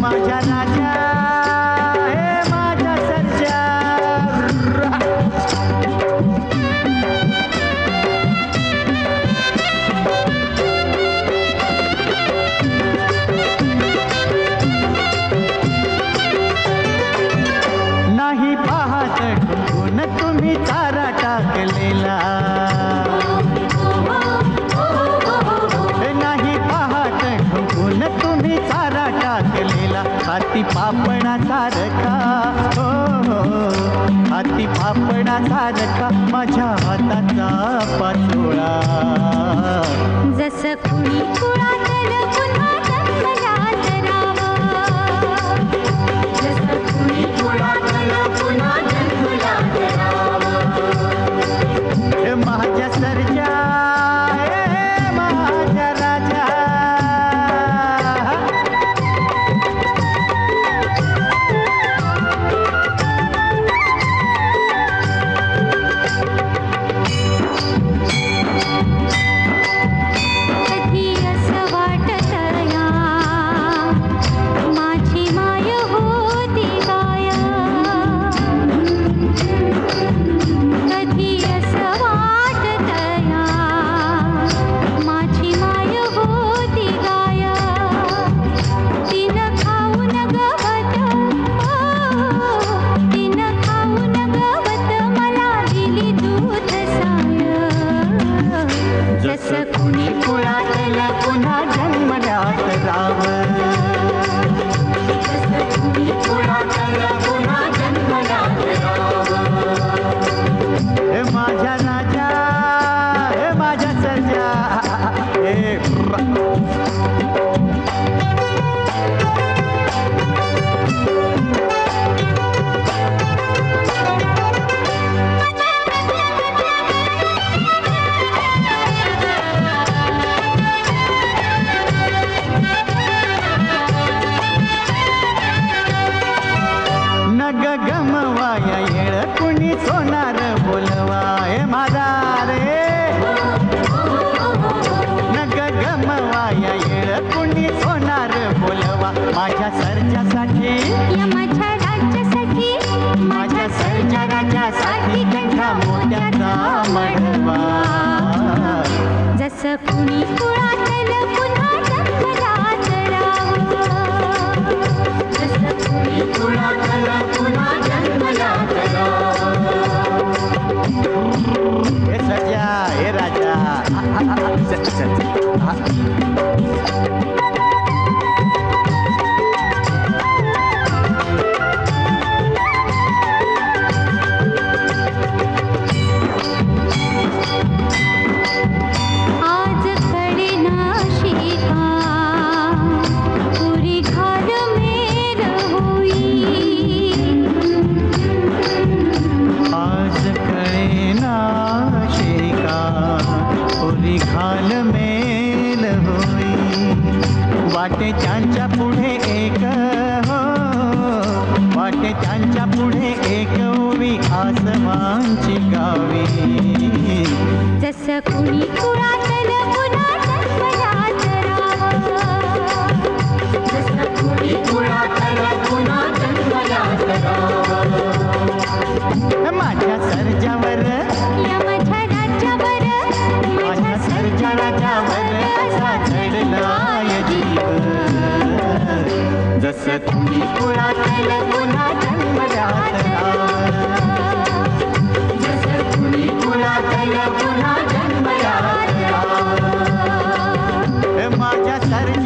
माझ्या राजा. सारखा हो हो. हाती फापडा सारखा माझ्या हाताचा पाचोळा. जसं कुणी कुळा देवा माझ्या सर्जासाठी माझ्या राज्यासाठी माझ्या सर्जा मोठ्याचा जसं कुणी वाटे त्यांच्या पुढे एक हो. वाटे त्यांच्या पुढे एक उभी आसमानची गावी. जसं कुणी कुरातल पुन्हा जस तुम्ही कुळातील पुन्हा जन्मजात जस माझ्या सारख्या